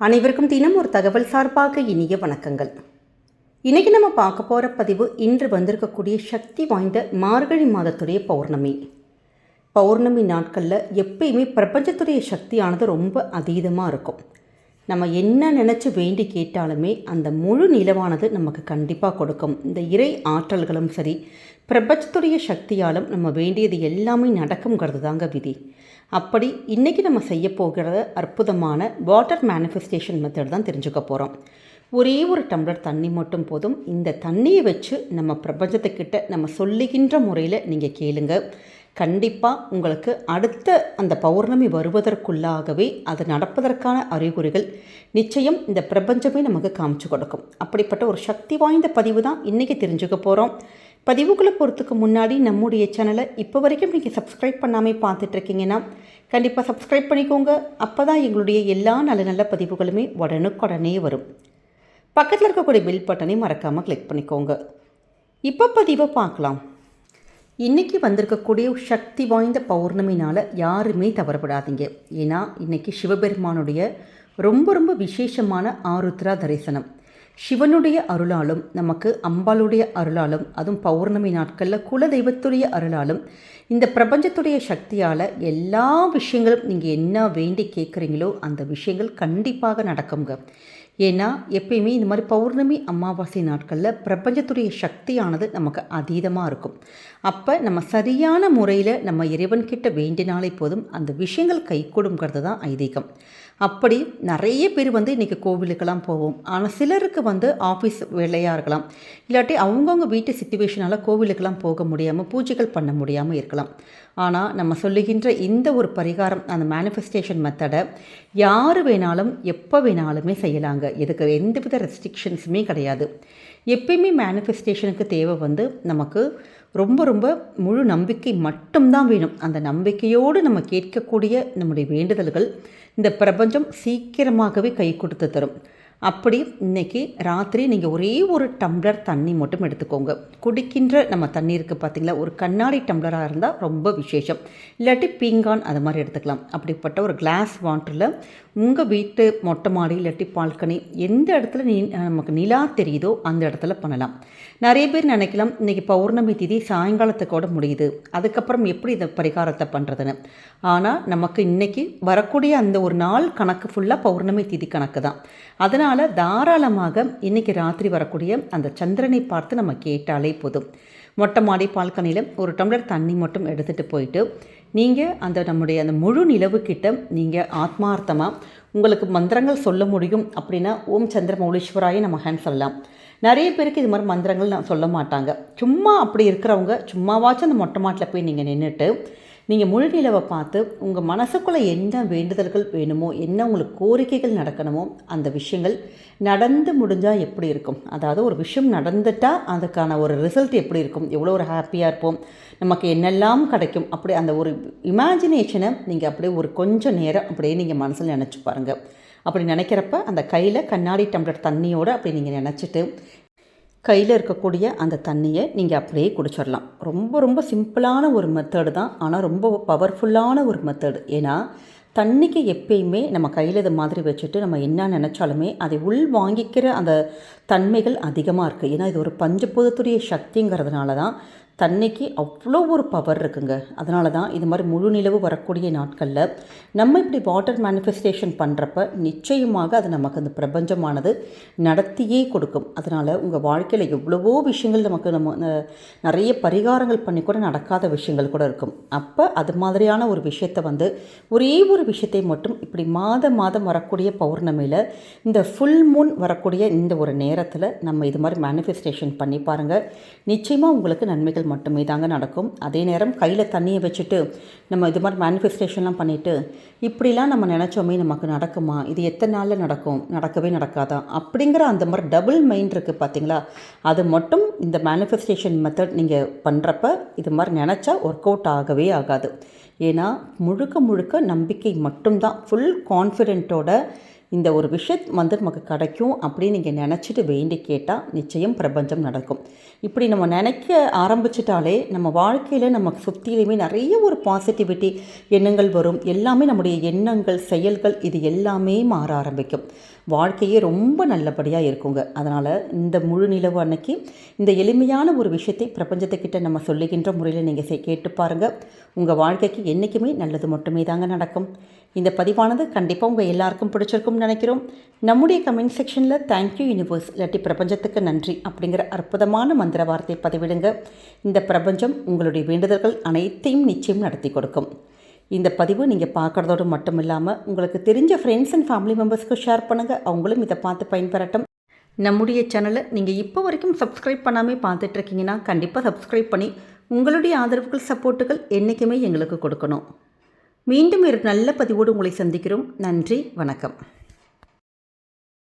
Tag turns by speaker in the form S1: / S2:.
S1: அனைவருக்கும் தினம் ஒரு தகவல் சார்பாக இனிய வணக்கங்கள். இன்றைக்கி நம்ம பார்க்க போகிற பதிவு இன்று வந்திருக்கக்கூடிய சக்தி வாய்ந்த மார்கழி மாதத்துடைய பௌர்ணமி. பௌர்ணமி நாட்களில் எப்பயுமே பிரபஞ்சத்துடைய சக்தியானது ரொம்ப அதீதமாக இருக்கும். நம்ம என்ன நினச்சி வேண்டி கேட்டாலுமே அந்த முழு நிலவானது நமக்கு கண்டிப்பாக கொடுக்கும். இந்த இறை ஆற்றல்களும் சரி பிரபஞ்சத்துடைய சக்தியாலும் நம்ம வேண்டியது எல்லாமே நடக்குங்கிறது தாங்க விதி. அப்படி இன்றைக்கி நம்ம செய்ய போகிற அற்புதமான வாட்டர் மேனிஃபெஸ்டேஷன் மெத்தட் தான் தெரிஞ்சுக்க போகிறோம் ஒரே ஒரு டம்ளர் தண்ணி மட்டும் போதும். இந்த தண்ணியை வச்சு நம்ம பிரபஞ்சத்துக்கிட்ட நம்ம சொல்லுகின்ற முறையில் நீங்கள் கேளுங்கள் கண்டிப்பாக உங்களுக்கு அடுத்த அந்த பௌர்ணமி வருவதற்குள்ளாகவே அது நடப்பதற்கான அறிகுறிகள் நிச்சயம் இந்த பிரபஞ்சமே நமக்கு காமிச்சு கொடுக்கும். அப்படிப்பட்ட ஒரு சக்தி வாய்ந்த பதிவு தான் இன்றைக்கி தெரிஞ்சுக்க போகிறோம் பதிவுக்குள்ளே போகிறதுக்கு முன்னாடி நம்முடைய சேனலை இப்போ வரைக்கும் நீங்கள் சப்ஸ்கிரைப் பண்ணாமல் பார்த்துட்ருக்கீங்கன்னா கண்டிப்பாக சப்ஸ்கிரைப் பண்ணிக்கோங்க. அப்போ தான் எங்களுடைய எல்லா நல்ல நல்ல பதிவுகளுமே உடனுக்குடனே வரும். பக்கத்தில் இருக்கக்கூடிய பில் பட்டனையும் மறக்காமல் கிளிக் பண்ணிக்கோங்க. இப்போ பதிவை பார்க்கலாம். இன்றைக்கி வந்திருக்கக்கூடிய சக்தி வாய்ந்த பௌர்ணமினால் யாருமே தவறப்படாதீங்க. ஏன்னா இன்றைக்கி சிவபெருமானுடைய ரொம்ப ரொம்ப விசேஷமான ஆருத்ரா தரிசனம். சிவனுடைய அருளாலும் நமக்கு அம்பாளுடைய அருளாலும் அதுவும் பௌர்ணமி நாட்களில் குலதெய்வத்துடைய அருளாலும் இந்த பிரபஞ்சத்துடைய சக்தியால் எல்லா விஷயங்களும் நீங்கள் என்ன வேண்டி கேட்குறீங்களோ அந்த விஷயங்கள் கண்டிப்பாக நடக்குங்க ஏன்னா எப்பயுமே இந்த மாதிரி பௌர்ணமி அமாவாசை நாட்களில் பிரபஞ்சத்துடைய சக்தியானது நமக்கு அதீதமாக இருக்கும். அப்போ நம்ம சரியான முறையில் நம்ம இறைவன்கிட்ட வேண்டினாலே போதும் அந்த விஷயங்கள் கைகூடுங்கிறது தான் ஐதீகம். அப்படி நிறைய பேர் வந்து இன்றைக்கி கோவிலுக்கெல்லாம் போவோம். ஆனால் சிலருக்கு வந்து ஆஃபீஸ் வேலையாக இருக்கலாம். இல்லாட்டி அவங்கவுங்க வீட்டு சுச்சுவேஷனால் கோவிலுக்கெல்லாம் போக முடியாமல் பூஜைகள் பண்ண முடியாமல் இருக்கலாம். ஆனால் நம்ம சொல்லுகின்ற இந்த ஒரு பரிகாரம் அந்த மேனிஃபெஸ்டேஷன் மெத்தடை யார் வேணாலும் எப்போ வேணாலுமே செய்யலாங்க. இதுக்கு எந்தவித ரெஸ்ட்ரிக்ஷன்ஸுமே கிடையாது. எப்பயுமே மேனிஃபெஸ்டேஷனுக்கு தேவை வந்து நமக்கு ரொம்ப ரொம்ப முழு நம்பிக்கை மட்டும்தான் வேணும். அந்த நம்பிக்கையோடு நம்ம கேட்கக்கூடிய நம்முடைய வேண்டுதல்கள் இந்த பிரபஞ்சம் சீக்கிரமாகவே கை கொடுத்து தரும். அப்படி இன்றைக்கி ராத்திரி நீங்கள் ஒரே ஒரு டம்ளர் தண்ணி மட்டும் எடுத்துக்கோங்க. குடிக்கின்ற நம்ம தண்ணி இருக்குது பார்த்திங்களா ஒரு கண்ணாடி டம்ளராக இருந்தால் ரொம்ப விசேஷம். இல்லாட்டி பீங்கான் அது மாதிரி எடுத்துக்கலாம். அப்படிப்பட்ட ஒரு கிளாஸ் வாட்டரில் உங்கள் வீட்டு மொட்டை மாடி இல்லாட்டி பால்கனி எந்த இடத்துல நீ நமக்கு நிலா தெரியுதோ அந்த இடத்துல பண்ணலாம். நிறைய பேர் நினைக்கலாம் இன்றைக்கி பௌர்ணமி திதி சாயங்காலத்துக்கோட முடியுது. அதுக்கப்புறம் எப்படி இந்த பரிகாரத்தை பண்ணுறதுன்னு ஆனால் நமக்கு இன்றைக்கி வரக்கூடிய அந்த ஒரு நாள் கணக்கு ஃபுல்லாக பௌர்ணமி திதி கணக்கு தான். அதனால் அதனால் தாராளமாக இன்றைக்கி ராத்திரி வரக்கூடிய அந்த சந்திரனை பார்த்து நம்ம கேட்டாலே போதும். மொட்டை மாடி பால்கனியில் ஒரு டம்ளர் தண்ணி மட்டும் எடுத்துகிட்டு போயிட்டு நீங்கள் அந்த நம்முடைய அந்த முழு நிலவுக்கிட்ட நீங்கள் ஆத்மார்த்தமாக உங்களுக்கு மந்திரங்கள் சொல்ல முடியும் அப்படின்னா ஓம் சந்திர மௌலீஸ்வராய நம்ம ஹேண்ட் சொல்லலாம். நிறைய பேருக்கு இது மாதிரி மந்திரங்கள் நான் சொல்ல மாட்டாங்க. சும்மா அப்படி இருக்கிறவங்க சும்மாவாச்சும் அந்த மொட்டை மாட்டில் போய் நீங்கள் நின்றுட்டு நீங்கள் முழு நிலவை பார்த்து உங்கள் மனசுக்குள்ளே என்ன வேண்டுதல்கள் வேணுமோ என்ன உங்களுக்கு கோரிக்கைகள் நடக்கணுமோ அந்த விஷயங்கள் நடந்து முடிஞ்சால் எப்படி இருக்கும்? அதாவது ஒரு விஷயம் நடந்துட்டால் அதுக்கான ஒரு ரிசல்ட் எப்படி இருக்கும்? எவ்வளோ ஒரு ஹாப்பியாக இருப்போம்? நமக்கு என்னெல்லாம் கிடைக்கும்? அப்படி அந்த ஒரு இமேஜினேஷனை நீங்கள் அப்படியே ஒரு கொஞ்சம் நேரம் அப்படியே நீங்கள் மனசில் நினச்சி பாருங்கள் அப்படி நினைக்கிறப்ப அந்த கையில் கண்ணாடி டம்ளர் தண்ணியோடு அப்படி நீங்கள் நினச்சிட்டு கையில் இருக்கக்கூடிய அந்த தண்ணியை நீங்கள் அப்படியே குடிச்சிடலாம். ரொம்ப ரொம்ப சிம்பிளான ஒரு மெத்தடு தான். ஆனால் ரொம்ப பவர்ஃபுல்லான ஒரு மெத்தடு ஏன்னா தண்ணிக்கு எப்பயுமே நம்ம கையில் இது மாதிரி வச்சுட்டு நம்ம என்ன நினச்சாலுமே அதை உள் வாங்கிக்கிற அந்த தன்மைகள் அதிகமாக இருக்குது ஏன்னா இது ஒரு பஞ்சபூதத்துடைய சக்திங்கிறதுனால தான் தன்னைக்கு அவ்வளோ ஒரு பவர் இருக்குங்க. அதனால தான் இது மாதிரி முழு நிலவு வரக்கூடிய நாட்களில் நம்ம இப்படி வாட்டர் மேனிஃபெஸ்டேஷன் பண்ணுறப்ப நிச்சயமாக அது நமக்கு அந்த பிரபஞ்சமானது நடத்தியே கொடுக்கும். அதனால் உங்கள் வாழ்க்கையில் எவ்வளவோ விஷயங்கள் நமக்கு நம்ம நிறைய பரிகாரங்கள் பண்ணி கூட நடக்காத விஷயங்கள் கூட இருக்கும். அப்போ அது மாதிரியான ஒரு விஷயத்தை வந்து ஒரே ஒரு விஷயத்தை மட்டும் இப்படி மாத மாதம் வரக்கூடிய பௌர்ணமியில் இந்த ஃபுல் மூன் வரக்கூடிய இந்த ஒரு நேரத்தில் நம்ம இது மாதிரி மேனிஃபெஸ்டேஷன் பண்ணி பாருங்கள் நிச்சயமாக உங்களுக்கு நன்மைகள் மட்டுமே தாங்க நடக்கும். அதே நேரம் கையில் தண்ணியை வச்சுட்டு நம்ம இது மாதிரி மேனிஃபெஸ்டேஷன்லாம் பண்ணிவிட்டு இப்படிலாம் நம்ம நினச்சோமே நமக்கு நடக்குமா? இது எத்தனை நாளில் நடக்கும்? நடக்கவே நடக்காதா? அப்படிங்கிற அந்த மாதிரி டபுள் மைண்ட் இருக்குது பார்த்தீங்களா அது மட்டும் இந்த மேனிஃபெஸ்டேஷன் மெத்தட் நீங்கள் பண்ணுறப்ப இது மாதிரி நினச்சா ஒர்க் அவுட் ஆகவே ஆகாது. ஏன்னா முழுக்க முழுக்க நம்பிக்கை மட்டும்தான். ஃபுல் கான்ஃபிடென்ட்டோட இந்த ஒரு விஷயம் வந்து நமக்கு கிடைக்கும் அப்படின்னு நீங்கள் நினச்சிட்டு வேண்டி கேட்டால் நிச்சயம் பிரபஞ்சம் நடக்கும். இப்படி நம்ம நினைக்க ஆரம்பிச்சிட்டாலே நம்ம வாழ்க்கையில் நமக்கு சுற்றிலையுமே நிறைய ஒரு பாசிட்டிவிட்டி எண்ணங்கள் வரும். எல்லாமே நம்முடைய எண்ணங்கள் செயல்கள் இது எல்லாமே மாற ஆரம்பிக்கும். வாழ்க்கையே ரொம்ப நல்லபடியாக இருக்குங்க. அதனால் இந்த முழு நிலவு அன்னைக்கு இந்த எளிமையான ஒரு விஷயத்தை பிரபஞ்சத்துக்கிட்ட நம்ம சொல்லுகின்ற முறையில் நீங்கள் கேட்டு பாருங்கள் உங்கள் வாழ்க்கைக்கு என்றைக்குமே நல்லது மட்டுமே தாங்க நடக்கும். இந்த பதிவானது கண்டிப்பாக உங்கள் எல்லாருக்கும் பிடிச்சிருக்கும்னு நினைக்கிறோம். நம்முடைய கமெண்ட் செக்ஷனில் தேங்க்யூ யூனிவர்ஸ் இல்லாட்டி பிரபஞ்சத்துக்கு நன்றி அப்படிங்கிற அற்புதமான மந்திர வார்த்தை பதிவிடுங்க. இந்த பிரபஞ்சம் உங்களுடைய வேண்டுதல்கள் அனைத்தையும் நிச்சயம் நடத்தி கொடுக்கும். இந்த பதிவு நீங்கள் பார்க்குறதோடு மட்டும் இல்லாமல் உங்களுக்கு தெரிஞ்ச ஃப்ரெண்ட்ஸ் அண்ட் ஃபேமிலி மெம்பர்ஸ்க்கு ஷேர் பண்ணுங்கள் அவங்களும் இதை பார்த்து பயன்பெறட்டும். நம்முடைய சேனலை நீங்கள் இப்போ வரைக்கும் சப்ஸ்கிரைப் பண்ணாமல் பார்த்துட்ருக்கீங்கன்னா கண்டிப்பாக சப்ஸ்கிரைப் பண்ணி உங்களுடைய ஆதரவுகள் சப்போர்ட்டுகள் என்றைக்குமே எங்களுக்கு கொடுக்கணும். மீண்டும் ஒரு நல்ல பதிவோடு உங்களை சந்திக்கிறோம். நன்றி வணக்கம்.